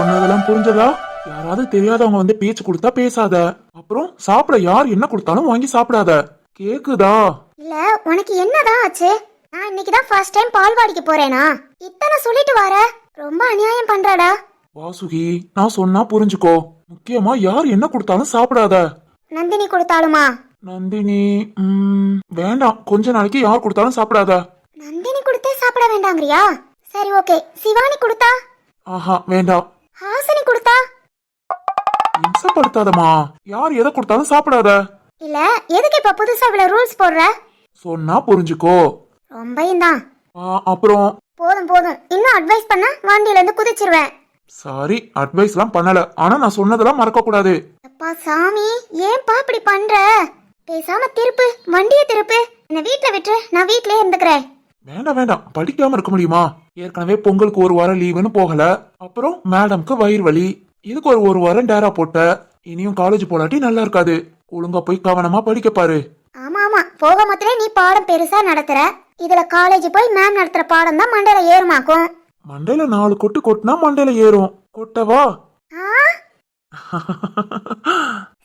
சொன்னதெல்லாம் புரிஞ்சதா? யாராவது தெரியாதவங்க வந்து பேச்சு கொடுத்தா பேசாத. அப்புறம் சாப்பிட யார் என்ன கொடுத்தாலும் வாங்கி சாப்பிடாத. கேக்குதா? இல்ல உனக்கு என்னதான் ஆச்சு? நான் இன்னைக்கு தான் ஃபர்ஸ்ட் டைம் பால்வாடிக்கு போறேனா? இத்தனை சொல்லிட்டு வர. ரொம்ப அநியாயம் பண்றடா. வாசுகி நான் சொன்னா புரிஞ்சுக்கோ. முக்கியமா யார் என்ன கொடுத்தாலும் சாப்பிடாத. நந்தினி கொடுத்தாலுமா? நந்தினி வேண்டாம். கொஞ்ச நாளைக்கு யார் கொடுத்தாலும் சாப்பிடாத. நந்தினி கொடுத்தே சாப்பிட வேண்டாங்கறியா? சரி ஓகே. சிவானி கொடுத்தா? ஆஹா வேண்டாம். ஹாசினி கொடுத்தா? இம்சப்படுத்தாதம்மா. யார் எதை கொடுத்தாலும் சாப்பிடாத. இல்ல எதுக்கு இப்ப புதுசா இவ்வளவு ரூல்ஸ் போடுற? சொன்னா புரிஞ்சுக்கோ. ரொம்பயும் தான் அப்புறம்? போதும் போதும். இன்னும் அட்வைஸ் பண்ண வண்டியில இருந்து குதிச்சிருவேன். சாரி அட்வைஸ்லாம் பண்ணல. ஆனா நான் சொன்னதெல்லாம் மறக்க கூடாது அப்பா சாமி ஏன்பா இப்படி பண்ற? பேசாம திருப்பு வண்டியை திருப்பு. என்ன வீட்ல விட்டு நான் வீட்லயே இருந்துக்கிறேன். வேண்டாம் வேண்டாம் படிக்காம இருக்க முடியுமா? ஏற்கனவே பொங்கலுக்கு ஒரு வாரம் லீவுன்னு போகல. அப்புறம் மேடம்க்கு வயிறு வலி. இதுக்கு ஒரு ஒரு வாரம் டேரா போட்ட. இனியும் காலேஜ் போலாட்டி நல்லா இருக்காது. ஒழுங்கா போய் கவனமா படிக்க பாரு. ஆமா ஆமா. போக மொத்தலே நீ பாடம் பெருசா நடத்துற. இதுல காலேஜ் போய் மேம் நடத்துற பாடம் தான் மண்டையில ஏறுமாக்கும். மண்டையில நாலு கொட்டு கொட்டினா மண்டையில ஏறும். கொட்டவா ஆ?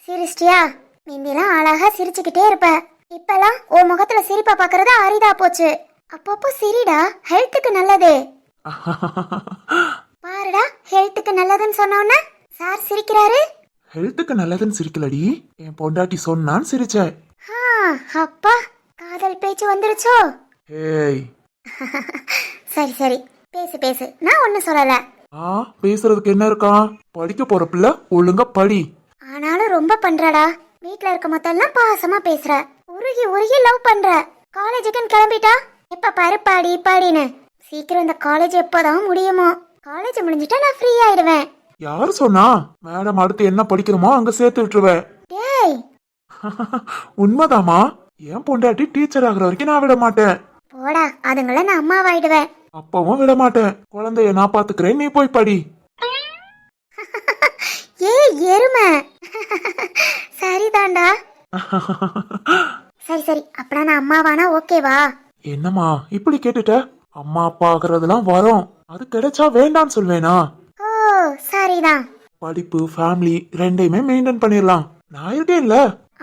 சிரிச்சிட்டியா முந்திலாம் அழகா சிரிச்சுக்கிட்டே இருப்ப. இப்பெல்லாம் உன் முகத்துல சிரிப்பை பாக்குறது அரிதா போச்சு. அப்பப்போ சிரிடா ஹெல்த்துக்கு நல்லது. பாருடா ஹெல்த்துக்கு நல்லதுன்னு சொன்னோன்னே சார் சிரிக்கிறாரு. ஹெல்த்துக்கு நல்லதுன்னு சிரிக்கலடி. என் பொண்டாட்டி சொன்னான்னு சிரிச்சேன். அப்பா காதல் பேச்சு வந்துருச்சோ? ஏய். சரி சரி. பேசு பேசு. நான் ஒன்னும் சொல்லல. ஆ பேசுறதுக்கு என்ன இருக்கா? படிக்க போற பிள்ளை ஒழுங்கா படி. ஆனாலும் ரொம்ப பண்றடா. வீட்ல இருக்க மொத்தம்லாம் பாசமா பேசுற. உருகி உருகி லவ் பண்ற. காலேஜுக்குன்னு கிளம்பிட்டா எப்ப பாரு பாடி பாடின்னு. சீக்கிரம் இந்த காலேஜ் எப்போதான் முடியுமோ. காலேஜ் முடிஞ்சிட்டா நான் ஃப்ரீ ஆயிடுவேன். யார் சொன்னா? மேடம் அடுத்து என்ன படிக்கிறோமோ அங்க சேர்த்து விட்டுருவேன் டேய். உண்மைதாமா என் பொண்டாட்டி டீச்சர் ஆகுற வரைக்கும் நான் விட மாட்டேன். போடா அதுங்கள நான் அம்மாவாயிடுவேன். அப்பவும் விட மாட்டேன். குழந்தைய நான் பாத்துக்கிறேன் நீ போய் படி. ஏய் எருமை. சரிதான்டா. சரி சரி. அப்படா நான் அம்மாவானா? ஓகேவா என்னம்மா இப்படி கேட்டுட்ட? அம்மா அப்பா ஆகுறதெல்லாம் வரும். அது கிடைச்சா வேண்டான்னு சொல்வேனா? ஓ சரிதான் படிப்பு ஃபேமிலி ரெண்டையுமே மெயின்டைன் பண்ணிடலாம். நான் இருக்கேன்ல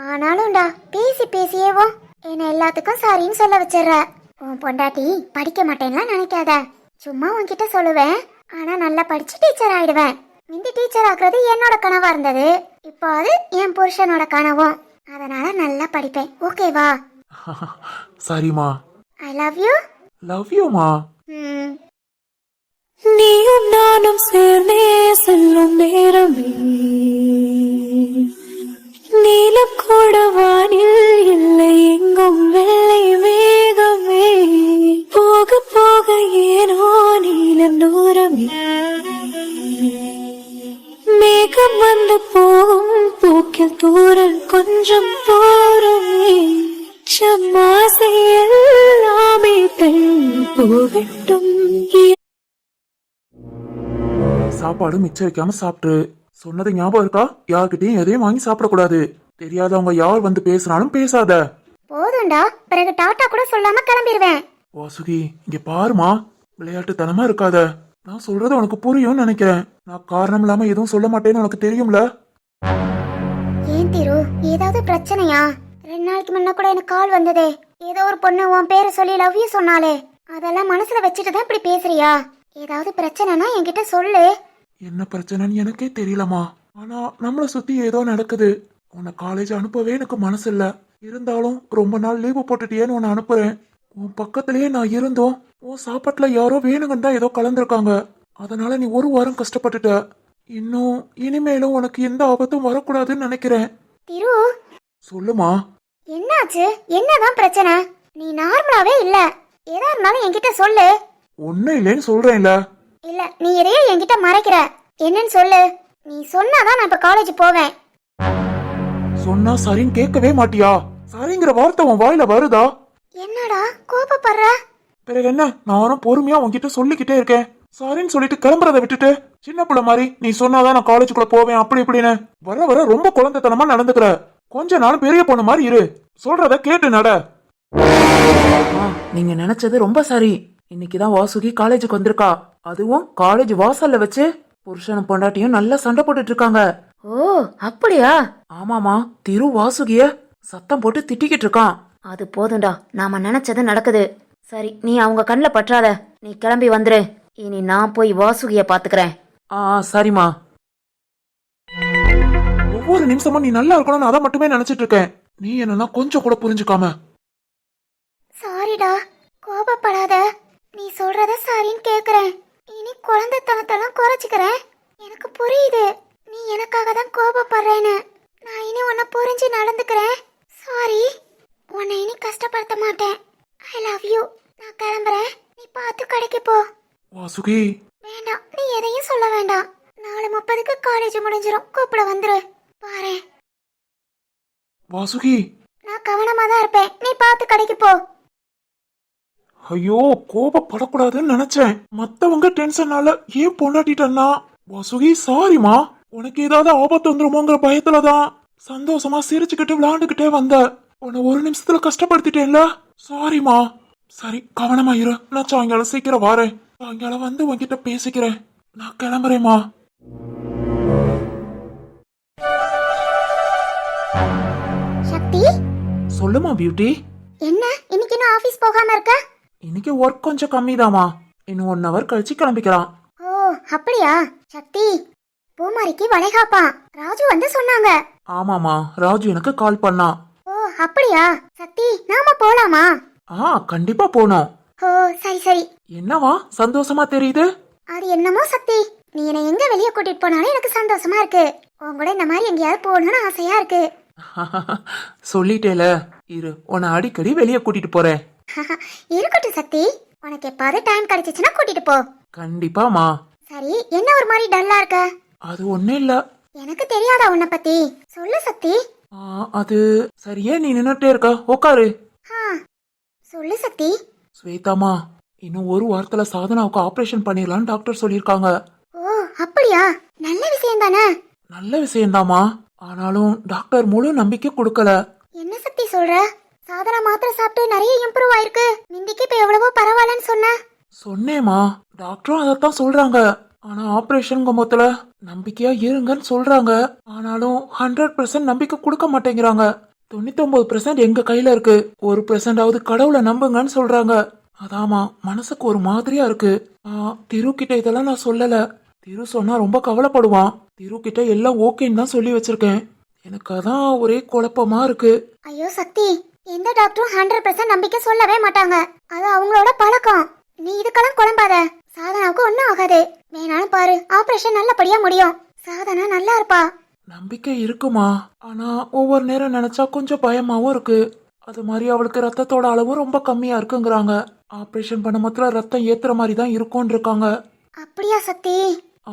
ஆனாலும்டா பேசி பேசியேவோ என்ன எல்லாத்துக்கும் சாரின்னு சொல்ல வச்சிடுற. உன் பொண்டாட்டி படிக்க மாட்டேன்லாம் நினைக்காத. சும்மா உன்கிட்ட சொல்லுவேன். ஆனா நல்லா படிச்சு டீச்சர் ஆயிடுவேன். முந்தி டீச்சர் ஆக்குறது என்னோட கனவா இருந்தது. இப்போ அது என் புருஷனோட கனவும். அதனால நல்லா படிப்பேன். ஓகேவா சரிம்மா. ஐ லவ் யூ லவ் யூமா ம் நீயும் நானும் சேர்ந்தே செல்லும் நேரமே. நீலம் கூட வானில் இல்லை எங்கும் வெள்ளை வேகமே போக போக ஏனோ நீலம் தூரமே. மேகம் வந்து போகும் போக்கில் தூரல் கொஞ்சம் தூரமே. பெண் போகட்டும். சாப்பாடு மிச்சம் வைக்காம சாப்பிட்டு. சொன்னது ஞாபகம் இருக்கா? யார்கிட்டயும் எதையும் வாங்கி சாப்பிடக்கூடாது. தெரியாதவங்க யார் வந்து பேசினாலும் பேசாத. போதும்டா. பிறகு டாட்டா கூட சொல்லாம கிளம்பிடுவேன் வாசுகி இங்க பாருமா. விளையாட்டுத்தனமா இருக்காத. நான் சொல்றது உனக்கு புரியும்னு நினைக்கிறேன். நான் காரணம் இல்லாம எதுவும் சொல்ல மாட்டேன்னு உனக்கு தெரியும்ல? ஏன் திரு? ஏதாவது பிரச்சனையா? ரெண்டு நாளைக்கு முன்ன கூட எனக்கு கால் வந்ததே. ஏதோ ஒரு பொண்ணு உன் பேரை சொல்லி லவ் யூ சொன்னாலே. அதெல்லாம் மனசுல வச்சுட்டு தான் இப்படி பேசுறியா? ஏதாவது பிரச்சனைனா என்கிட்ட சொல்லு. என்ன பிரச்சனைன்னு எனக்கே தெரியலமா ஆனா நம்மள சுத்தி ஏதோ நடக்குது. உன்னை காலேஜ் அனுப்பவே எனக்கு மனசு இல்ல இருந்தாலும் ரொம்ப நாள் லீவு போட்டுட்டியேன்னு உன்னை அனுப்புறேன். உன் பக்கத்திலேயே நான் இருந்தோம். உன் சாப்பாட்டுல யாரோ வேணுங்கன்னு தான் ஏதோ கலந்துருக்காங்க. அதனால நீ ஒரு வாரம் கஷ்டப்பட்டுட்ட. இன்னும் இனிமேலும் உனக்கு எந்த ஆபத்தும் வரக்கூடாதுன்னு நினைக்கிறேன். திரு சொல்லுமா? என்னாச்சு? என்னதான் பிரச்சனை? நீ நார்மலாவே இல்ல. ஏதா இருந்தாலும் என்கிட்ட சொல்லு. ஒன்னும் இல்லைன்னு சொல்றேன்ல. இல்ல நீ எதையோ என்கிட்ட மறைக்கிற. என்னன்னு சொல்லு. நீ சொன்னாதான் நான் இப்ப காலேஜ் போவேன். சொன்னா சரின்னு கேட்கவே மாட்டியா? சரிங்கிற வார்த்தை உன் வாயில வருதா? என்னடா கோபப்படுற? பிறகு என்ன? நானும் பொறுமையா உன்கிட்ட சொல்லிக்கிட்டே இருக்கேன். சாரின்னு சொல்லிட்டு கிளம்புறத விட்டுட்டு சின்ன பிள்ளை மாதிரி நீ சொன்னாதான் நான் காலேஜுக்குள்ள போவேன் அப்படி இப்படின்னு. வர வர ரொம்ப குழந்தைத்தனமா நடந்துக்கிற. கொஞ்ச நாள் பெரிய பொண்ணு மாதிரி இரு. சொல்றத கேட்டு நட. ஆ, நீங்க நினைச்சது ரொம்ப சரி. இன்னைக்கு தான் வாசுகி காலேஜுக்கு வந்திருக்கா. அதுவும் காலேஜ் வாசல்ல வச்சு புருஷனும் பொண்டாட்டியும் நல்லா சண்டை போட்டுட்டு இருக்காங்க. ஓ அப்படியா? ஆமாமா திரு வாசுகிய சத்தம் போட்டு திட்டிக்கிட்டு இருக்கான். அது போதும்டா நாம நினைச்சது நடக்குது. சரி நீ அவங்க கண்ணில் பற்றாத. நீ கிளம்பி வந்துரு. இனி நான் போய் வாசுகிய பாத்துக்கிறேன் ஆ சரிம்மா. ஒவ்வொரு நிமிஷமும் நீ நல்லா இருக்கணும்னு அதை மட்டுமே நினைச்சிட்டு இருக்கேன். நீ என்னன்னா கொஞ்சம் கூட புரிஞ்சுக்காம. சாரிடா கோபப்படாத. நீ சொல்றத சாரின்னு கேக்குறேன். இனி குழந்தைத்தனத்தெல்லாம் குறைச்சிக்கிறேன். எனக்கு புரியுது. நீ எனக்காக தான் கோபப்படுறேன்னு. நான் இனி உன்னை புரிஞ்சு நடந்துக்கிறேன். சாரி உன்னை இனி கஷ்டப்படுத்த மாட்டேன். ஐ லவ் யூ நான் கிளம்புறேன். நீ பார்த்து கடைக்கு போ. வாசுகி. வேண்டாம் நீ எதையும் சொல்ல வேண்டாம். நாலு முப்பதுக்கு காலேஜ் முடிஞ்சிரும். கூப்பிட வந்துரு. பாரு. வாசுகி. நான் கவனமா தான் இருப்பேன். நீ பார்த்து கடைக்கு போ. ஐயோ கோபப்படக்கூடாதுன்னு நினைச்சேன். மத்தவங்க டென்ஷனால ஏன் பொண்டாட்டிட்டன்னா? வாசுகி சாரிமா உனக்கு ஏதாவது ஆபத்து வந்துருமோங்கிற பயத்துல தான் சந்தோஷமா சிரிச்சுக்கிட்டு விளையாண்டுக்கிட்டே வந்த. உன்னை ஒரு நிமிஷத்துல கஷ்டப்படுத்திட்டேன்ல. சாரிமா சரி கவனமா இரு. நான் சாயங்காலம் சீக்கிரம் வரேன். சாயங்காலம் வந்து உன்கிட்ட பேசிக்கிறேன். நான் கிளம்புறேம்மா. சக்தி? சொல்லுமா பியூட்டி என்ன? இன்னைக்கு இன்னும் ஆபீஸ் போகாம இருக்க? இன்னைக்கு ஒர்க் கொஞ்சம் கம்மிதாம்மா. இன்னும் ஒன் ஹவர் கழிச்சு கிளம்பிக்கலாம். ஓ அப்படியா? சக்தி பூமாரிக்கு வளைகாப்பா. ராஜு வந்து சொன்னாங்க. ஆமாமா ராஜு எனக்கு கால் பண்ணா. ஓ அப்படியா? சக்தி நாம போலாமா? ஆ கண்டிப்பா போனோம். ஓ சரி சரி. என்னவா சந்தோஷமா தெரியுது? அது என்னமோ சக்தி. நீ என்னை எங்க வெளியே கூட்டிட்டு போனாலும் எனக்கு சந்தோஷமா இருக்கு. உன் கூட இந்த மாதிரி எங்கேயாவது போகணும்னு ஆசையா இருக்கு. சொல்லிட்டேல. இரு உன்னை அடிக்கடி வெளியே கூட்டிட்டு போறேன். இருக்கட்டும் சக்தி. உனக்கு எப்பாவது டைம் கிடைச்சிச்சுன்னா கூட்டிட்டு போ. கண்டிப்பாமா சரி என்ன ஒரு மாதிரி டல்லா இருக்க? அது ஒண்ணும் இல்ல. எனக்கு தெரியாதா உன்னை பத்தி? சொல்லு சக்தி. ஆ, அது சரியே நீ நின்னுட்டே இருக்க. உக்காரு. ஆ சொல்லு சக்தி. ஸ்வேதாமா இன்னும் ஒரு வாரத்துல சாதனாவுக்கு ஆபரேஷன் பண்ணிடலாம்னு டாக்டர் சொல்லியிருக்காங்க. ஓ அப்படியா? நல்ல விஷயம் தானே நல்ல விஷயம்தாம்மா. ஆனாலும் டாக்டர் முழு நம்பிக்கை கொடுக்கல. என்ன சக்தி சொல்ற? சாதனா மாத்திரை சாப்பிட்டு நிறைய இம்ப்ரூவ் ஆயிருக்கு. மிந்திக்கு இப்ப எவ்வளவோ பரவாயில்லன்னு சொன்ன. சொன்னேம்மா. டாக்டரும் அதைத்தான் சொல்றாங்க. ஆனா ஆபரேஷன் மொத்தல நம்பிக்கையா இருங்கன்னு சொல்றாங்க. ஆனாலும் ஹண்ட்ரட் பர்சன்ட் நம்பிக்கை கொடுக்க மாட்டேங்கிறாங்க. தொண்ணூத்தொன்பது பெர்சன்ட் எங்க கையில இருக்கு. ஒரு பெர்சன்டாவது கடவுளை நம்புங்கன்னு சொல்றாங்க. அதாமா மனசுக்கு ஒரு மாதிரியா இருக்கு. திரு கிட்ட இதெல்லாம் நான் சொல்லல. திரு சொன்னா ரொம்ப கவலைப்படுவான். திரு கிட்ட எல்லாம் ஓகேன்னு தான் சொல்லி வச்சிருக்கேன். எனக்கு அதான் ஒரே குழப்பமா இருக்கு. ஐயோ சக்தி எந்த டாக்டரும் ஹண்ட்ரட் பர்சன்ட் நம்பிக்கை சொல்லவே மாட்டாங்க. அது அவங்களோட பழக்கம். நீ இதுக்கெல்லாம் குழம்பாத. சாதனாவுக்கு ஒன்றும் ஆகாது. வேணாலும் பாரு ஆபரேஷன் நல்லபடியா முடியும். சாதனா நல்லா இருப்பா. நம்பிக்கை இருக்குமா? ஆனா ஒவ்வொரு நேரம் நினைச்சா கொஞ்சம் பயமாவும் இருக்கு. அது மாதிரி அவளுக்கு ரத்தத்தோட அளவும் ரொம்ப கம்மியா இருக்குங்கிறாங்க. ஆபரேஷன் பண்ண மொத்தல ரத்தம் ஏத்துற மாதிரி தான் இருக்கும்னு இருக்காங்க அப்படியா சக்தி? ஆ,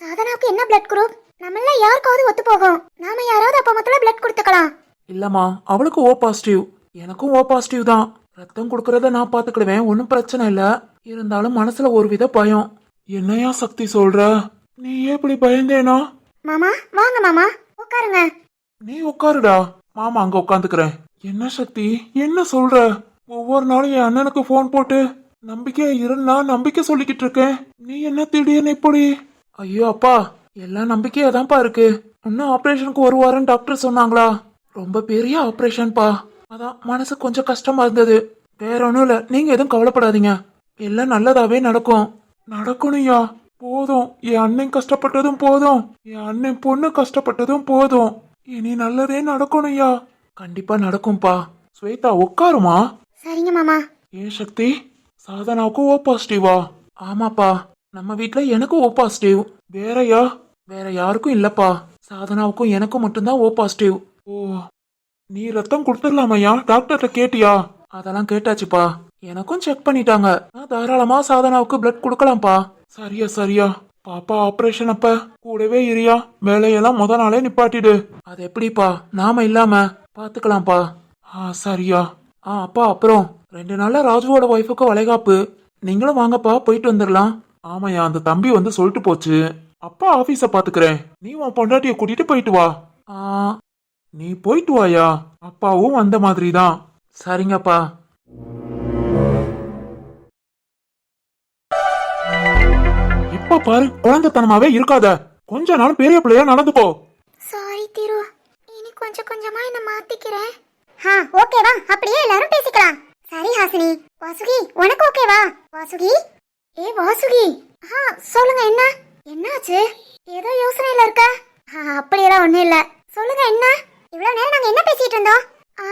சாதனாவுக்கு என்ன பிளட் குரூப் நம்மள யாருக்காவது ஒத்து போகும். நாம யாராவது அப்ப மொத்தல பிளட் கொடுத்துக்கலாம். இல்லம்மா அவளுக்கு ஓ பாசிட்டிவ் எனக்கும் ஓ பாசிட்டிவ் தான். ரத்தம் கொடுக்கறத நான் பாத்துக்கிடுவேன் ஒன்றும் பிரச்சனை இல்ல. இருந்தாலும் மனசுல ஒரு வித பயம். என்னையா சக்தி சொல்ற? நீ எப்படி பயந்தேனா? மாமா வாங்க மாமா. உட்காருங்க. நீ உட்காருடா. மாமா அங்க உட்காந்துக்கிறேன். என்ன சக்தி? என்ன சொல்ற? ஒவ்வொரு நாளும் என் அண்ணனுக்கு ஃபோன் போட்டு நம்பிக்கையா இருந்தா நம்பிக்கை சொல்லிக்கிட்டு இருக்கேன். நீ என்ன திடீர்னு இப்படி? ஐயோ அப்பா எல்லாம் நம்பிக்கையா தான்ப்பா இருக்கு. இன்னும் ஆபரேஷனுக்கு ஒரு வாரம் டாக்டர் சொன்னாங்களா? ரொம்ப பெரிய ஆப்ரேஷன்ப்பா அதான் மனசு கொஞ்சம் கஷ்டமா இருந்தது. வேற ஒன்றும் இல்லை நீங்க எதுவும் கவலைப்படாதீங்க. எல்லாம் நல்லதாவே நடக்கும். நடக்கணும்யா. போதும். என் அண்ணன் கஷ்டப்பட்டதும் போதும். என் அண்ணன் பொண்ணு கஷ்டப்பட்டதும் போதும். இனி நல்லதே நடக்கணும்யா. கண்டிப்பா நடக்கும்பா. ஸ்வேதா உட்காருமா? சரிங்க மாமா. ஏன் சக்தி? சாதனாவுக்கு ஓ பாசிட்டிவா ஆமாப்பா. நம்ம வீட்ல எனக்கு ஓ பாசிட்டிவ் வேறயா? வேற யாருக்கும் இல்லப்பா. சாதனாவுக்கும் எனக்கும் மட்டும்தான் ஓ பாசிட்டிவ் ஓ நீ ரத்தம் கொடுத்துடலாமையா? டாக்டர்கிட்ட கேட்டியா? அதெல்லாம் கேட்டாச்சுப்பா. எனக்கும் செக் பண்ணிட்டாங்க. நான் தாராளமா சாதனாவுக்கு பிளட் கொடுக்கலாம்ப்பா. சரியா சரியா. பாப்பா ஆபரேஷன் அப்ப? கூடவே இரியா? வேலையெல்லாம் முத நாளே நிப்பாட்டிடு. அது எப்படிப்பா? நாம இல்லாம. பாத்துக்கலாம்ப்பா. ஆ சரியா. ஆ அப்பா அப்புறம். ரெண்டு நாள்ல ராஜுவோட ஒய்ஃபுக்கு வளைகாப்பு. நீங்களும் வாங்கப்பா போயிட்டு வந்துடலாம் ஆமாயா அந்த தம்பி வந்து சொல்லிட்டு போச்சு. அப்பா ஆபீஸ பாத்துக்கிறேன். நீ உன் பொண்டாட்டிய கூட்டிட்டு போயிட்டு வா. ஆ நீ போயிட்டு வாயா அப்பாவும் வந்த மாதிரி தான் சரிங்கப்பா. இப்ப எப்ப பாரு குழந்தைத்தனமாவே இருக்காத. கொஞ்ச நாள் பெரிய பிள்ளையா நடந்துக்கோ. சாரி திரு கொஞ்சம் கொஞ்சமா என்ன மாத்திக்கிறேன். ஹா ஓகேவா அப்படியே எல்லாரும் பேசிக்கலாம். சரி ஹாசினி. வாசுகி உனக்கு ஓகேவா வாசுகி? ஏ வாசுகி. ஹா சொல்லுங்க என்ன? என்னாச்சு? ஏதோ யோசனையில இருக்க? ஹா அப்படியெல்லாம் ஒண்ணும் இல்ல. சொல்லுங்க என்ன? இவ்வளவு நேரம் நாங்க என்ன பேசிட்டு இருந்தோம்? ஆ,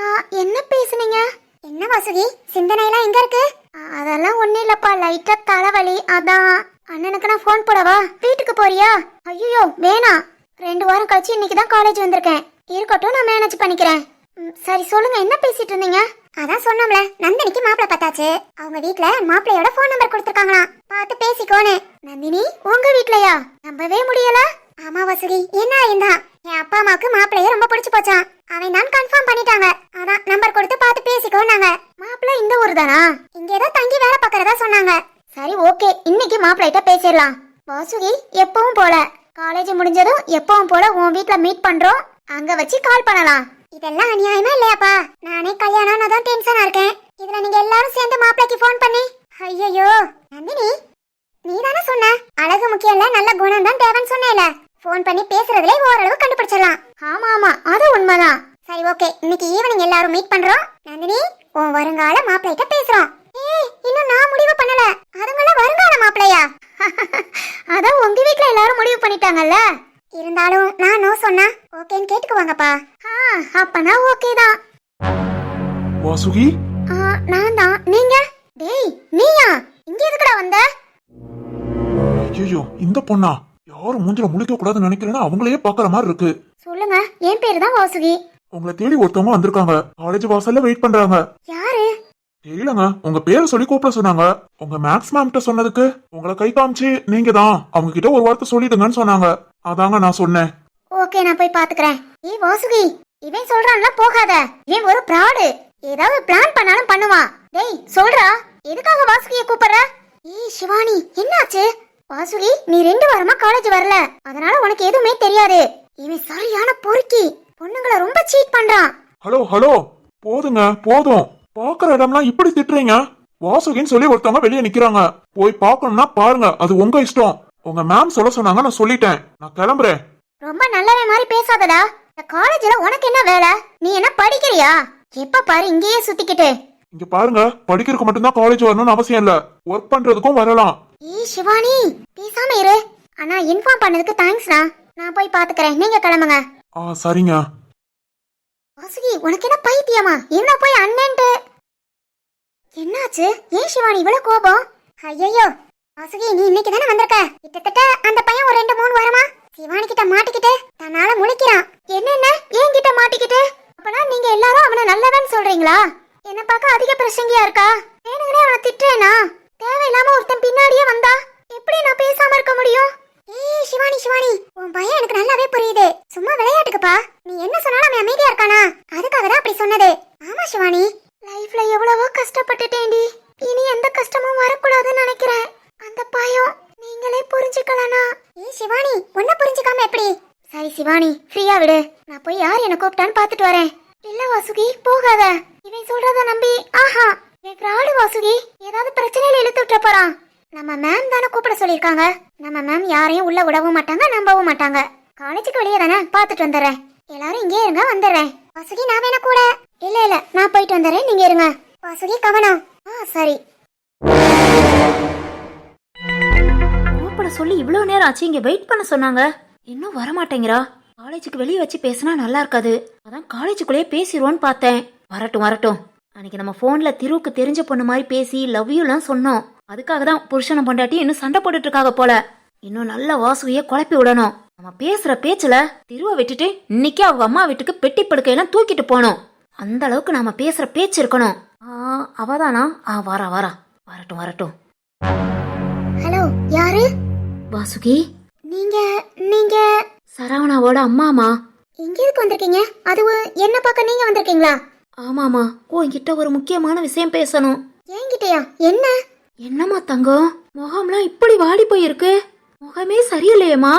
என்ன பேசுனீங்க? என்ன வாசுகி? சிந்தனையெல்லாம் எங்க இருக்கு? ஆ, அதெல்லாம் ஒண்ணும் இல்லப்பா. லைட்டா தலைவலி. அதான். அண்ணனுக்கு நான் ஃபோன் போடவா? வீட்டுக்கு போறியா? ஐயோ வேணாம். ரெண்டு வாரம் கழிச்சு இன்னைக்கு தான் காலேஜ் வந்திருக்கேன். இருக்கட்டும் நான் மேனேஜ் பண்ணிக்கிறேன். ம், சரி சொல்லுங்க என்ன பேசிட்டு இருந்தீங்க? அதான் சொன்னோம்ல நந்தினிக்கு மாப்பிள்ள பார்த்தாச்சு. அவங்க வீட்ல மாப்பிள்ளையோட ஃபோன் நம்பர் கொடுத்துருக்காங்களாம். பார்த்து பேசிக்கோன்னு. நந்தினி உங்க வீட்லயா? நம்பவே முடியல. ஆமா வசதி என்ன ஆயிருந்தா? என் அப்பா அம்மாவுக்கு மாப்பிள்ளைய ரொம்ப பிடிச்சு போச்சான் அவன் தான் கன்ஃபார்ம் பண்ணிட்டாங்க. அதான் நம்பர் கொடுத்து பார்த்து பேசிக்கோன்னாங்க. மாப்பிள்ளை இந்த ஊர் தானா? இங்க ஏதோ தங்கி வேலை பார்க்கறதா சொன்னாங்க. சரி ஓகே இன்னைக்கு மாப்பிள்ளைகிட்ட பேசிடலாம். வாசுகி எப்பவும் போல. காலேஜ் முடிஞ்சதும் எப்பவும் போல உன் வீட்ல மீட் பண்றோம். அங்க வச்சு கால் பண்ணலாம். இதெல்லாம் அநியாயமா இல்லையாப்பா? நானே கல்யாணம் தான் டென்ஷனா இருக்கேன். இதுல நீங்க எல்லாரும் சேர்ந்து மாப்பிளைக்கு ஃபோன் பண்ணி. ஐயோ நந்தினி நீ தானே சொன்ன? அழகு முக்கியம் இல்ல நல்ல குணம் தான் தேவைன்னு சொன்னேல. ஃபோன் பண்ணி பேசுறதுல ஓரளவு கண்டுபிடிச்சிடலாம். ஆமா ஆமா அது உண்மைதான். சரி ஓகே இன்னைக்கு ஈவினிங் எல்லாரும் மீட் பண்றோம். நந்தினி உன் வருங்கால மாப்பிள்ளைகிட்ட பேசுறோம். ஏய் இன்னும் நான் முடிவு பண்ணல. அதுங்கள வருங்கால மாப்பிள்ளையா அதான் உங்க வீட்ல எல்லாரும் முடிவு பண்ணிட்டாங்கல்ல? இருந்தாலும் நான் நோ சொன்னா ஓகேன்னு கேட்டுக்குவாங்கப்பா. ஆ அப்பனா ஓகே தான். வாசுகி ஆ, நான் தான். நீங்க? டேய் நீயா? இங்க எதுக்குடா வந்த? ஐயோ இந்த பொண்ணா? யாரும் மூஞ்சில முழிக்க கூடாதுன்னு நினைக்கிறேன்னா அவங்களையே பாக்குற மாதிரி இருக்கு. சொல்லுங்க என் பேரு தான் வாசுகி. உங்களை தேடி ஒருத்தவங்க வந்திருக்காங்க. காலேஜ் வாசல்ல வெயிட் பண்றாங்க. யாரு? தெரியலங்க உங்க பேரை சொல்லி கூப்பிட சொன்னாங்க. உங்க மேக்ஸ் மேம்கிட்ட சொன்னதுக்கு உங்களை கை காமிச்சு நீங்க தான். அவங்க கிட்ட ஒரு வார்த்தை சொல்லிடுங்கன்னு சொன்னாங்க. அதாங்க நான் சொன்னேன். ஓகே நான் போய் பாத்துக்கறேன். ஏய் வாசுகி இவன் சொல்றான்ல போகாத. இவன் ஒரு பிராடு ஏதாவது பிளான் பண்ணாலும் பண்ணுவான். டேய் சொல்றா. எதுக்காக வாசுகிய கூப்பிடுற? ஏய் சிவானி என்னாச்சு? வாசுகி நீ ரெண்டு வாரமா காலேஜ் வரல. அதனால உனக்கு எதுவுமே தெரியாது. இவன் சரியான பொறுக்கி. பொண்ணுங்களை ரொம்ப சீட் பண்றான். ஹலோ ஹலோ போதுங்க போதும். பாக்குற இடம்லாம் இப்படி திட்டுறீங்க? வாசுகின்னு சொல்லி ஒருத்தவங்க வெளியே நிக்கிறாங்க. போய் பார்க்கணும்னா பாருங்க அது உங்க இஷ்டம். உங்க மேம் சொல்ல சொன்னாங்க நான் சொல்லிட்டேன். நான் கிளம்புறேன். ரொம்ப நல்லவே மாதிரி பேசாதடா. இந்த காலேஜ்ல உனக்கு என்ன வேலை? நீ என்ன படிக்கிறியா? எப்ப பாரு இங்கேயே சுத்திக்கிட்டு. இங்க பாருங்க படிக்கிறதுக்கு மட்டும்தான் காலேஜ் வரணும்னு அவசியம் இல்ல. ஒர்க் பண்றதுக்கும் வரலாம். ஏய் சிவானி பேசாம இரு. ஆனா இன்ஃபார்ம் பண்ணதுக்கு தேங்க்ஸ்ண்ணா நான் போய் பாத்துக்கறேன். நீங்க கிளம்புங்க. ஆ சரிங்க. வாசுகி உனக்கு என்ன பைத்தியமா? இவன போய் அண்ணன்ட்டு என்னாச்சு? ஏன் சிவானி இவ்வளவு கோபம்? ஐயோ வாசுகி நீ இன்னைக்கு தானே வந்திருக்க? கிட்டத்தட்ட அந்த பையன் ஒரு ரெண்டு மூணு வாரமா சிவானி கிட்ட மாட்டிக்கிட்டு தன்னால முழிக்கிறான். என்னென்ன ஏன் கிட்ட மாட்டிக்கிட்டு? அப்பனா நீங்க எல்லாரும் அவனை நல்லவன் சொல்றீங்களா? என்ன பார்க்க அதிக பிரசங்கியா இருக்கா? வேணுங்கனே அவனை திட்டுறேனா? தேவையில்லாம ஒருத்தன் பின்னாடியே வந்தா எப்படி நான் பேசாம இருக்க முடியும்? ஏய் சிவானி சிவானி உன் பையன் எனக்கு நல்லாவே புரியுது. சும்மா விளையாட்டுக்குப்பா. நீ என்ன சொன்னாலும் அவன் அமைதியா இருக்கானா? அதுக்காக தான் அப்படி சொன்னது. ஆமா சிவானி. லைஃப்ல எவ்வளவோ கஷ்டப்பட்டுட்டேன்டி. இனி எந்த கஷ்டமும் வரக்கூடாதுன்னு நினைக்கிறேன். அந்த பயம் நீங்களே புரிஞ்சுக்கலனா. ஏ சிவானி உன்ன புரிஞ்சுக்காம எப்படி? சரி சிவானி ஃப்ரீயா விடு. நான் போய் யார் என்ன கூப்பிட்டான்னு பார்த்துட்டு வரேன். இல்ல வாசுகி போகாத. இவன் சொல்றத நம்பி ஆஹா. இவன் ஃப்ராடு வாசுகி ஏதாவது பிரச்சனையில இழுத்து விட்டுற போறான். நம்ம மேம் தானே கூப்பிட சொல்லியிருக்காங்க. நம்ம மேம் யாரையும் உள்ள விடவும் மாட்டாங்க நம்பவும் மாட்டாங்க. காலேஜுக்கு வெளியே தானே பார்த்துட்டு வந்துடுறேன். எல்லாரும் இங்கே இருங்க வந்துடுறேன். வசுகி நான் வேணா கூட. இல்ல இல்ல நான் போயிட்டு வந்துறேன் நீங்க இருங்க. வாசுகி கவனம். ஆ சரி. கூப்பிட சொல்லி இவ்வளோ நேரம் ஆச்சு இங்கே வெயிட் பண்ண சொன்னாங்க. இன்னும் வர மாட்டேங்கிறா காலேஜுக்கு வெளியே வச்சு பேசினா நல்லா இருக்காது. அதான் காலேஜுக்குள்ளேயே பேசிடுவோன்னு பார்த்தேன். வரட்டும் வரட்டும். அன்னைக்கு நம்ம ஃபோனில் திருவுக்கு தெரிஞ்ச பொண்ணு மாதிரி பேசி லவ் யூலாம் சொன்னோம். அதுக்காக தான் புருஷனை பொண்டாட்டி இன்னும் சண்டை போட்டுட்டு இருக்காங்க போல. இன்னும் நல்ல வாசுகையை குழப்பி விடணும். நம்ம பேசுற பேச்சுல திருவை விட்டுட்டு இன்னைக்கே அவங்க அம்மா வீட்டுக்கு பெட்டி படுக்கையெல்லாம் தூக்கிட்டு போனோம். அந்த அளவுக்கு நாம பேசுற பேச்சு இருக்கணும். ஆ அவதானா? ஆ வரா வரா. வரட்டும் வரட்டும். ஹலோ யாரு? வாசுகி? நீங்க நீங்க? சரவணாவோட அம்மாமா இங்க எதுக்கு வந்திருக்கீங்க? அதுவும் என்ன பார்க்க நீங்க வந்திருக்கீங்களா? ஆமாமா உன்கிட்ட ஒரு முக்கியமான விஷயம் பேசணும். என்கிட்டயா? என்ன? என்னம்மா தங்கம்? முகம்லாம் இப்படி வாடி போயிருக்கு. முகமே சரியில்லையேம்மா.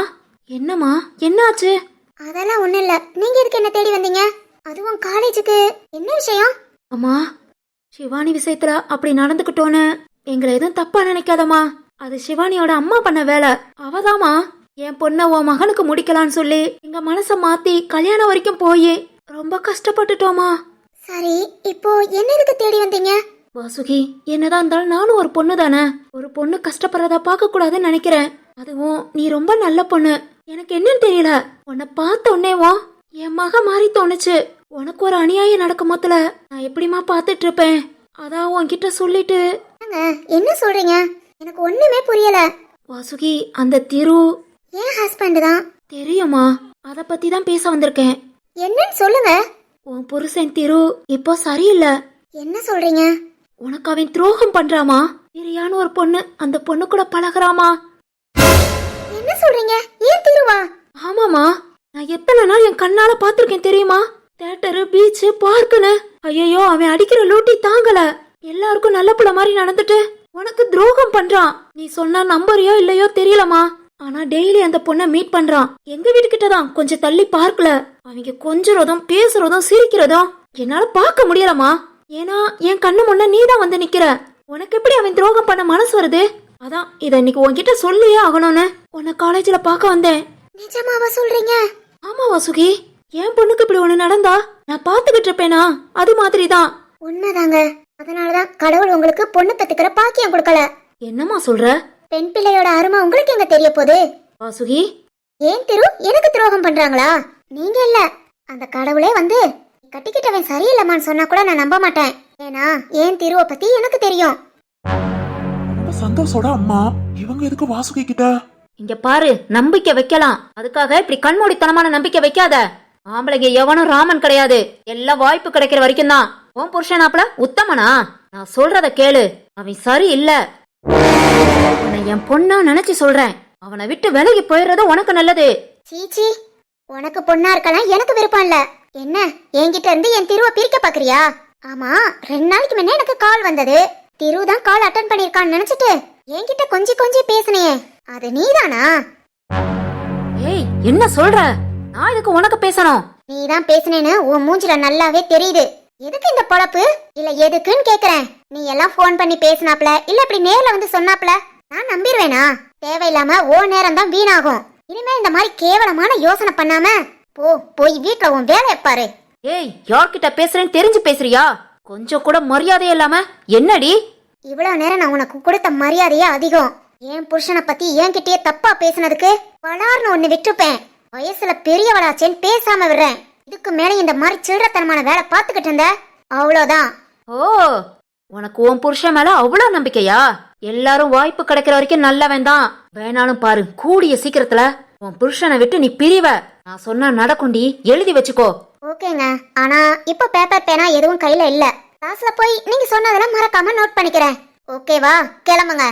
என்னம்மா? என்னாச்சு? அதெல்லாம் ஒண்ணும் இல்ல. நீங்க எதுக்கு என்ன தேடி வந்தீங்க? அதுவும் காலேஜுக்கு. என்ன விஷயம்? அம்மா சிவானி விஷயத்துல அப்படி நடந்துக்கிட்டோன்னு எங்களை எதுவும் தப்பா நினைக்காதம்மா. அது சிவானியோட அம்மா பண்ண வேலை. அவதாமா என் பொண்ணை உன் மகனுக்கு முடிக்கலான்னு சொல்லி எங்க மனச மாத்தி கல்யாணம் வரைக்கும் போய் ரொம்ப கஷ்டப்பட்டுட்டோமா சரி இப்போ என்ன எதுக்கு தேடி வந்தீங்க? வாசுகி என்னதான் இருந்தாலும் நானும் ஒரு பொண்ணு தானே. ஒரு பொண்ணு கஷ்டப்படுறத பார்க்க கூடாதுன்னு நினைக்கிறேன். அதுவும் நீ ரொம்ப நல்ல பொண்ணு. எனக்கு என்னன்னு தெரியல. உன்னை பார்த்த உடனேவோ என் மக மாறி தோணுச்சு. உனக்கு ஒரு அநியாயம் நடக்கும் மொத்தல நான் எப்படிமா பார்த்துட்டு இருப்பேன் அதான் உன்கிட்ட சொல்லிட்டு. என்ன சொல்றீங்க? எனக்கு ஒண்ணுமே புரியல. வாசுகி அந்த திரு. என் ஹஸ்பண்ட் தான். தெரியுமா? அத பத்தி தான் பேச வந்திருக்கேன். என்னன்னு சொல்லுங்க. உன் புருஷன் திரு இப்போ சரியில்லை. என்ன சொல்றீங்க? உனக்கு அவன் துரோகம் பண்றாமா? பிரியான்னு ஒரு பொண்ணு அந்த பொண்ணு கூட பழகுறாமா? என்ன சொல்றீங்க? ஏன் திருவா ஆமாமா நான் எத்தனை நாள் என் கண்ணால பாத்திருக்கேன் தெரியுமா? தேட்டரு பீச்சு பார்க்குன்னு. ஐயோ அவன் அடிக்கிற லூட்டி தாங்கல. எல்லாருக்கும் நல்ல புள்ள மாதிரி நடந்துட்டு உனக்கு துரோகம் பண்றான். நீ சொன்னா நம்பறியோ இல்லையோ தெரியலமா ஆனா டெய்லி அந்த பொண்ணை மீட் பண்றான். எங்க வீட்டுக்கிட்ட தான் கொஞ்சம் தள்ளி பார்க்கல. அவங்க கொஞ்சுறதும் பேசுறதும் சிரிக்கிறதும் என்னால பார்க்க முடியலமா ஏன்னா என் கண்ணு முன்ன நீ தான் வந்து நிக்கிற. உனக்கு எப்படி அவன் துரோகம் பண்ண மனசு வருது? அதான் இத இன்னைக்கு உன்கிட்ட சொல்லியே ஆகணும்னு உன்னை காலேஜ்ல பார்க்க வந்தேன். நிஜமாவா சொல்றீங்க? ஆமா வாசுகி. என் பொண்ணுக்கு இப்படி ஒண்ணு நடந்தா நான் பாத்துக்கிட்டு இருப்பேனா அது மாதிரி தான் உண்மைதாங்க. அதனாலதான் கடவுள் உங்களுக்கு பொண்ணு பெத்துக்கிற பாக்கியம் கொடுக்கல. என்னம்மா சொல்ற? பெண் பிள்ளையோட அருமை உங்களுக்கு எங்க தெரிய போகுது? வாசுகி. ஏன் திரு எனக்கு துரோகம் பண்றாங்களா? நீங்க இல்ல. அந்த கடவுளே வந்து கட்டிக்கிட்டவன் சரியில்லைமான்னு சொன்னா கூட நான் நம்ப மாட்டேன். ஏன்னா ஏன் திருவை பத்தி எனக்கு தெரியும். சந்தோஷோட அம்மா இவங்க எதுக்கு வாசுகி கிட்ட இங்க பாரு நம்பிக்கை வைக்கலாம். அதுக்காக இப்படி கண்மூடித்தனமான நம்பிக்கை வைக்காத. ஆம்பளைங்க எவனும் ராமன் கிடையாது. எல்லா வாய்ப்பு கிடைக்கிற வரைக்கும் தான் உன் புருஷனாப்ல உத்தமனா? நான் சொல்றத கேளு. அவன் சரி இல்ல. உன்னை என் பொண்ணா நினைச்சு சொல்றேன். அவனை விட்டு விலகி போயிடுறது உனக்கு நல்லது. சீச்சி உனக்கு பொண்ணா இருக்கலாம் எனக்கு விருப்பம் இல்ல. என்ன என்கிட்ட இருந்து என் திருவை பிரிக்க பாக்குறியா? ஆமா ரெண்டு நாளைக்கு முன்ன எனக்கு கால் வந்தது. திரு தான் கால் அட்டன் பண்ணிருக்கான்னு நினைச்சிட்டு என்கிட்ட கொஞ்சி கொஞ்சி பேசினேன். அது நீதானா? ஏய் என்ன சொல்ற? நான் இதுக்கு உனக்கு பேசணும்? நீ தான் பேசுனேன்னு உன் மூஞ்சில நல்லாவே தெரியுது. எதுக்கு இந்த பொழப்பு? இல்ல எதுக்குன்னு கேக்குறேன். நீ எல்லாம் ஃபோன் பண்ணி பேசினாப்ல? இல்ல இப்படி நேர்ல வந்து சொன்னாப்ல? நான் நம்பிடுவேனா? தேவையில்லாம ஓ நேரம் தான் வீணாகும். இனிமே இந்த மாதிரி கேவலமான யோசனை பண்ணாம போ போய் வீட்ல உன் வேலையை பாரு. ஏய் யார்கிட்ட பேசுறேன்னு தெரிஞ்சு பேசுறியா? கொஞ்சம் கூட மரியாதையே இல்லாம என்னடி? இவ்வளவு நேரம் நான் உனக்கு கொடுத்த மரியாதையே அதிகம். என் புருஷனை பத்தி என்கிட்டயே தப்பா பேசுனதுக்கு பலார்னு ஒண்ணு விட்டுப்பேன் வயசுல பெரியவளாச்சேன்னு பேசாம விடுறேன். இதுக்கு மேல இந்த மாதிரி சில்லறத்தனமான வேலை பார்த்துக்கிட்டு இருந்த? அவ்வளோதான் ஓ உனக்கு உன் புருஷன் மேல அவ்வளவு நம்பிக்கையா? எல்லாரும் வாய்ப்பு கிடைக்கிற வரைக்கும் நல்லவன் தான். வேணாலும் பாரு கூடிய சீக்கிரத்துல உன் புருஷனை விட்டு நீ பிரிவ. நான் சொன்னா நடக்குண்டி எழுதி வச்சுக்கோ. ஓகேங்க. ஆனா இப்ப பேப்பர் பேனா எதுவும் கையில இல்ல. கிளாஸ்ல போய் நீங்க சொன்னதெல்லாம் மறக்காம நோட் பண்ணிக்கிறேன். ஓகேவா? கிளம்புங்க.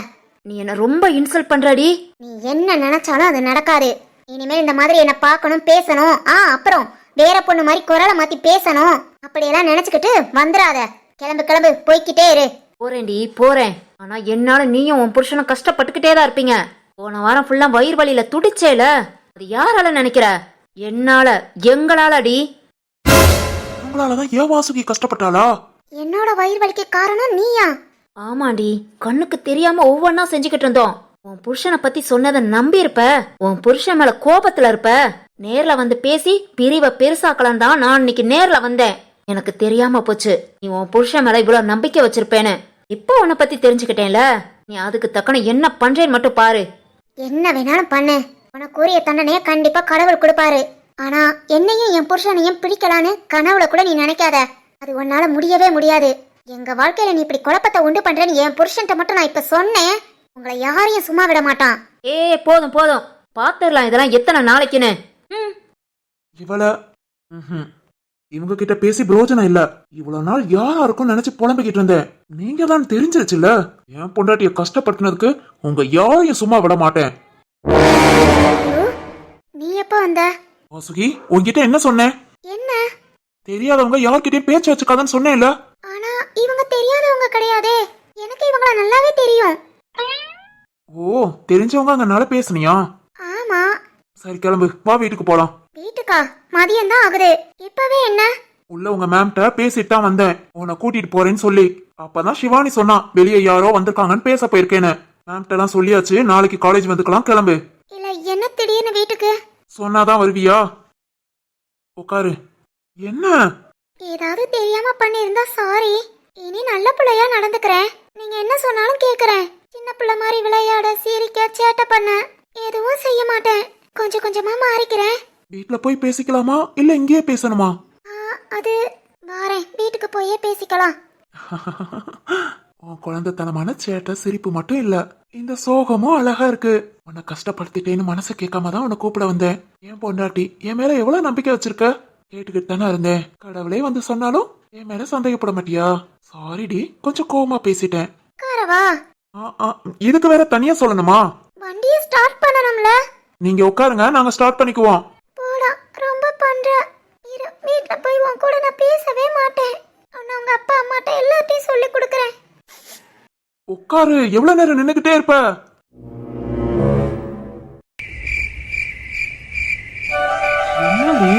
நீ என்ன ரொம்ப இன்சல்ட் பண்றடி. நீ என்ன நினைச்சாலும் அது நடக்காது. இனிமேல் இந்த மாதிரி என்ன பார்க்கணும் பேசணும். ஆ அப்புறம் வேற பொண்ணு மாதிரி குரலை மாத்தி பேசணும். அப்படியெல்லாம் நினைச்சுக்கிட்டு வந்துடாத. கிளம்பு கிளம்பு போய்க்கிட்டே இரு. போறேன்டி போறேன். ஆனா என்னால நீயும் உன் புருஷனும் கஷ்டப்பட்டுக்கிட்டே தான் இருப்பீங்க. போன வாரம் ஃபுல்லா வயிறு வலியில துடிச்சேல. அது யாரால நினைக்கிற? என்னால எங்களால அடி உங்களாலதான் ஏன் வாசுகி கஷ்டப்பட்டாளா? என்னோட வயிறு வலிக்கு காரணம் நீயா? ஆமாண்டி கண்ணுக்கு தெரியாம ஒவ்வொன்னா செஞ்சுக்கிட்டு இருந்தோம். உன் புருஷனை பத்தி சொன்னதை நம்பி இருப்ப உன் புருஷன் மேல கோபத்துல இருப்ப? நேர்ல வந்து பேசி பிரிவை பெருசாக்கலாம் தான் நான் இன்னைக்கு நேர்ல வந்தேன். எனக்கு தெரியாம போச்சு நீ உன் புருஷன் மேல இவ்வளவு நம்பிக்கை வச்சிருப்பேன்னு. இப்போ உன்னை பத்தி தெரிஞ்சுக்கிட்டேன்ல? நீ அதுக்கு தக்கன என்ன பண்றேன்னு மட்டும் பாரு. என்ன வேணாலும் பண்ணு. உனக்குரிய தண்டனைய கண்டிப்பா கடவுள் கொடுப்பாரு. ஆனா என்னையும் என் புருஷனையும் பிடிக்கலான்னு கனவுல கூட நீ நினைக்காத. அது உன்னால முடியவே முடியாது. எங்க வாழ்க்கையில நீ இப்படி குழப்பத்தை உண்டு பண்றேன்னு என் புருஷன்ட்ட மட்டும் நான் இப்ப சொன்னேன். உங்களை யாரையும் சும்மா விட மாட்டான். ஏ போதும் போதும். பாத்துடலாம் இதெல்லாம் எத்தனை நாளைக்குன்னு? ம். இவள ம்ஹும். இவங்க கிட்ட பேசி பிரயோஜனம் இல்ல. இவ்வளவு நாள் யாரா இருக்கும் நினைச்சு புலம்பிக்கிட்டு இருந்தேன். நீங்க தான் தெரிஞ்சிருச்சுல்ல? என் பொண்டாட்டிய கஷ்டப்படுத்தினதுக்கு உங்க யாரையும் சும்மா விட மாட்டேன். நீ எப்ப வந்த? வாசுகி உன்கிட்ட என்ன சொன்னேன்? என்ன? தெரியாதவங்க யார்கிட்டயும் பேச்சு வச்சுக்காதன்னு சொன்னேன்ல. ஆனா இவங்க தெரியாதவங்க கிடையாதே. எனக்கு இவங்கள நல்லாவே தெரியும். ஓ தெரிஞ்சவங்க அங்கனால பேசுனியா? ஆமா. சரி கிளம்பு. வா வீட்டுக்கு போலாம். வீட்டுக்கா? மதியம் தான் ஆகுது. இப்பவே என்ன? உள்ள உங்க மேம்கிட்ட பேசிட்டு தான் வந்தேன். உன்னை கூட்டிட்டு போறேன்னு சொல்லி. அப்பதான் சிவானி சொன்னா வெளியே யாரோ வந்திருக்காங்கன்னு பேச போயிருக்கேன்னு. மேம்கிட்டலாம் சொல்லியாச்சு. நாளைக்கு காலேஜ் வந்துக்கலாம். கிளம்பு. இல்ல என்ன திடீர்னு வீட்டுக்கு? சொன்னாதான் வருவியா? உட்காரு என்ன? ஏதாவது தெரியாம பண்ணியிருந்தா சாரி இனி நல்ல பிள்ளையா நடந்துக்கிறேன். நீங்க என்ன சொன்னாலும் கேக்குறேன். சின்ன பிள்ளை மாதிரி விளையாட சிரிக்க சேட்டை பண்ண எதுவும் செய்ய மாட்டேன். கொஞ்சம் கொஞ்சமா மாறிக்கிறேன். வீட்ல போய் பேசிக்கலாமா? இல்ல இங்கேயே பேசணுமா? அது வாரேன். வீட்டுக்கு போயே பேசிக்கலாம். உன் குழந்தைத்தனமான சேட்டை சிரிப்பு மட்டும் இல்ல. இந்த சோகமும் அழகா இருக்கு. உன்னை கஷ்டப்படுத்திட்டேன்னு மனசை கேட்காம தான் உன்னை கூப்பிட வந்தேன். ஏன் பொண்டாட்டி என் மேல எவ்வளவு நம்பிக்கை வச்சிருக்க? கேட்டுக்கிட்டு தானே இருந்தேன். கடவுளே வந்து சொன்னாலும் என் மேல சந்தேகப்பட மாட்டியா? சாரிடி கொஞ்சம் கோவமா பேசிட்டேன். காரவா ஆ, ஆ, இதுக்கு வேற தனியா சொல்லணுமா? வண்டியை ஸ்டார்ட் பண்ணணும்ல. நீங்க உட்காருங்க நாங்க ஸ்டார்ட் பண்ணிக்குவோம். போடா ரொம்ப பண்ற. இரு வீட்ல போய் உன் கூட நான் பேசவே மாட்டேன். ஆனா உங்க அப்பா அம்மாட்ட எல்லாத்தையும் சொல்லி கொடுக்குறேன். உட்காரு எவ்வளவு நேரம் நின்னுகிட்டே இருப்ப? என்னடி?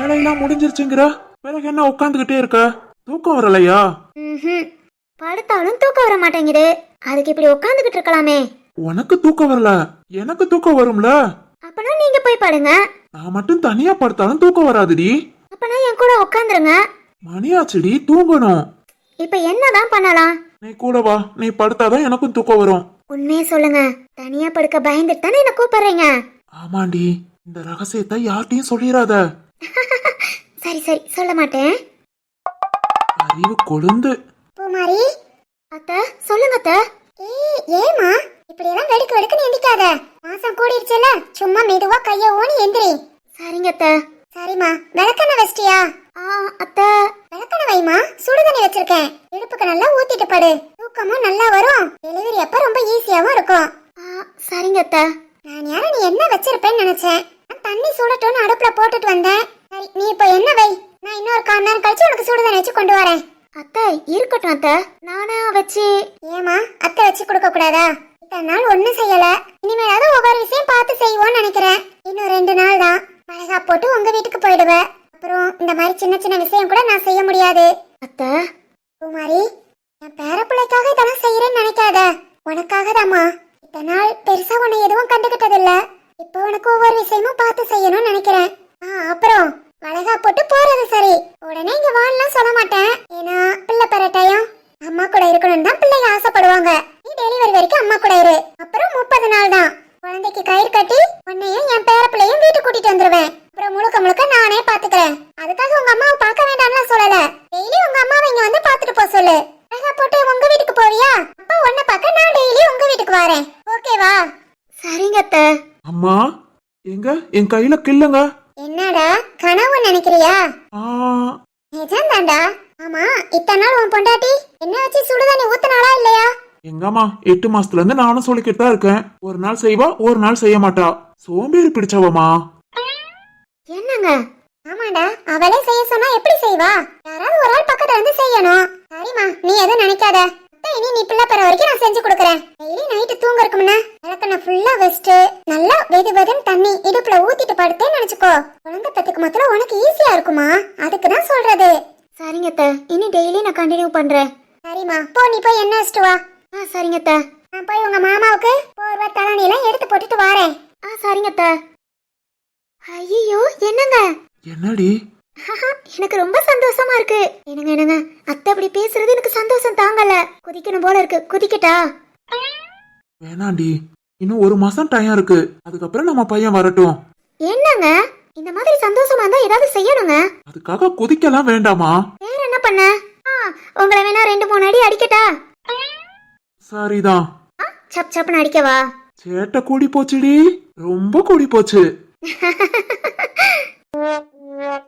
வேலையெல்லாம் முடிஞ்சிருச்சுங்கிற? பிறகு என்ன உட்காந்துக்கிட்டே இருக்க? தூக்கம் வரலையா. படுத்தாலும் தூக்கம் வர மாட்டேங்குது. அதுக்கு இப்படி உட்காந்துக்கிட்டு இருக்கலாமே. உனக்கு தூக்கம் வரல. எனக்கு தூக்கம் வரும்ல? அப்பனா நீங்க போய் படுங்க. நான் மட்டும் தனியா படுத்தாலும் தூக்கம் வராதுடி. அப்பனா என் கூட உட்காந்துருங்க மணியாச்சுடி தூங்கணும். இப்ப என்னதான் பண்ணலாம்? நீ கூட வா. நீ படுத்தாதான் எனக்கும் தூக்கம் வரும். உண்மையை சொல்லுங்க. தனியா படுக்க பயந்துட்டு தானே என்ன கூப்பிடுறீங்க? ஆமாண்டி. இந்த ரகசியத்தை யார்கிட்டயும் சொல்லிடாத. சரி சரி சொல்ல மாட்டேன். அறிவு கொழுந்து. பூமாரி அத்த சொல்லுங்க அத்த. ஏய் ஏமா இப்படி எல்லாம் வெடுக்கு வெடுக்கு எந்திக்காத மாசம் கூடிருச்சுல சும்மா மெதுவா கைய ஊனி எந்திரி. சரிங்க அத்த. சரிம்மா விளக்கெண்ண வச்சிட்டியா? ஆ அத்த. விளக்கெண்ண வைமா சுடுதண்ணி வச்சிருக்கேன். இடுப்புக்கு நல்லா ஊத்திட்டு படு. தூக்கமும் நல்லா வரும். டெலிவரி அப்ப ரொம்ப ஈஸியாவும் இருக்கும். ஆ சரிங்க அத்த. நான் யாரும் நீ என்ன வச்சிருப்பேன்னு நினைச்சேன்? நான் தண்ணி சூடட்டும்னு அடுப்புல போட்டுட்டு வந்தேன். சரி நீ இப்போ என்ன வை? நான் இன்னொரு கால் நேரம் கழிச்சு உனக்கு சுடுதண்ணி வச்சு கொண்டு வரேன். அத்தை இருக்கட்டும் அத்தை. நானா வச்சு ஏமா அத்தை வச்சு கொடுக்க கூடாதா? இத்தனை நாள் ஒண்ணும் செய்யல. இனிமேலாவது ஒவ்வொரு விஷயம் பார்த்து செய்வோம்னு நினைக்கிறேன். இன்னும் ரெண்டு நாள் தான். அழகா போட்டு உங்க வீட்டுக்கு போயிடுவேன் அப்புறம் இந்த மாதிரி சின்ன சின்ன விஷயம் கூட நான் செய்ய முடியாது. அத்தை. குமாரி என் பேரப்பிள்ளைக்காக இதெல்லாம் செய்யறேன்னு நினைக்காத. உனக்காக தாம்மா இத்தனை நாள் பெருசா உன்னை எதுவும் கண்டுகிட்டதில்ல. இப்போ உனக்கு ஒவ்வொரு விஷயமும் பார்த்து செய்யணும்னு நினைக்கிறேன். ஆ அப்புறம் வளகா போட்டு போறது சரி. உடனே இங்க வான்லாம் சொல்ல மாட்டேன். ஏன்னா பிள்ளை பெற அம்மா கூட இருக்கணும்னு தான் பிள்ளைங்க ஆசைப்படுவாங்க. நீ டெலிவரி வரைக்கும் அம்மா கூட இரு. அப்புறம் முப்பது நாள் தான். குழந்தைக்கு கயிறு கட்டி உன்னையும் என் பேர பிள்ளையும் வீட்டுக்கு கூட்டிட்டு வந்துருவேன். அப்புறம் முழுக்க முழுக்க நானே பாத்துக்கிறேன் அதுக்காக உங்க அம்மாவை பார்க்க வேண்டாம்னு சொல்லல டெய்லி உங்க அம்மாவை இங்க வந்து பாத்துட்டு போக சொல்லு அழகா போட்டு உங்க வீட்டுக்கு போவியா அப்ப உன்னை பார்க்க நான் டெய்லி உங்க வீட்டுக்கு வரேன் ஓகேவா சரிங்க அத்தை அம்மா என் கையில கில்லுங்க என்னடா கனவு நினைக்கிறியா? நிஜம் தாண்டா ஆமா இத்தனை நாள் உன் பொண்டாட்டி என்ன வச்சு சுடுதண்ணி ஊத்துனாளா இல்லையா? எங்கம்மா எட்டு மாசத்துல இருந்து நானும் சொல்லிக்கிட்டு தான் இருக்கேன். ஒரு நாள் செய்வா ஒரு நாள் செய்ய மாட்டா. சோம்பேறி பிடிச்சவமா என்னங்க? ஆமாடா அவளே செய்ய சொன்னா எப்படி செய்வா? யாராவது ஒரு ஆள் பக்கத்துல இருந்து செய்யணும். சரிம்மா நீ எதுவும் நினைக்காத. இனி நீ பிள்ளை பெற வரைக்கும் நான் செஞ்சு கொடுக்குறேன். டெய்லி நைட்டு தூங்கறதுக்கு முன்ன விளக்கண்ண ஃபுல்லா வச்சுட்டு நல்லா வெது வெதுன்னு தண்ணி இடுப்புல ஊத்திட்டு படுத்தேன்னு நினைச்சுக்கோ. குழந்தை பெத்துக்கு மொத்தம் உனக்கு ஈஸியா இருக்குமா? அதுக்கு தான் சொல்றது. சரிங்க அத்தை. இனி டெய்லி நான் கண்டினியூ பண்றேன். சரிம்மா. போ நீ போய் என்ன வச்சுட்டு வா. ஆ சரிங்க அத்தை. நான் போய் உங்க மாமாவுக்கு போர்வை தலணி எல்லாம் எடுத்து போட்டுட்டு வரேன். ஆ சரிங்க அத்தை. ஐயோ என்னங்க? என்னடி? எனக்கு ரொம்ப சந்தோஷமா இருக்கு. என்னங்க என்னங்க? அத்தை அப்படி பேசுறது எனக்கு சந்தோஷம் தாங்கல. குதிக்கணும் போல இருக்கு. குதிக்கட்டா? வேணாண்டி. இன்னும் ஒரு மாசம் டைம் இருக்கு. அதுக்கப்புறம் நம்ம பையன் வரட்டும். என்னங்க? இந்த மாதிரி சந்தோஷமா இருந்தா ஏதாவது செய்யணுங்க? அதுக்காக குதிக்கலாம் வேண்டாமா? வேற என்ன பண்ண? ஆ, உங்களை வேணா ரெண்டு மூணு அடி அடிக்கட்டா? சரிதான். ஆ, சப் சப்னு அடிக்கவா? சேட்டை கூடி போச்சுடி. ரொம்ப கூடி போச்சு. Yeah.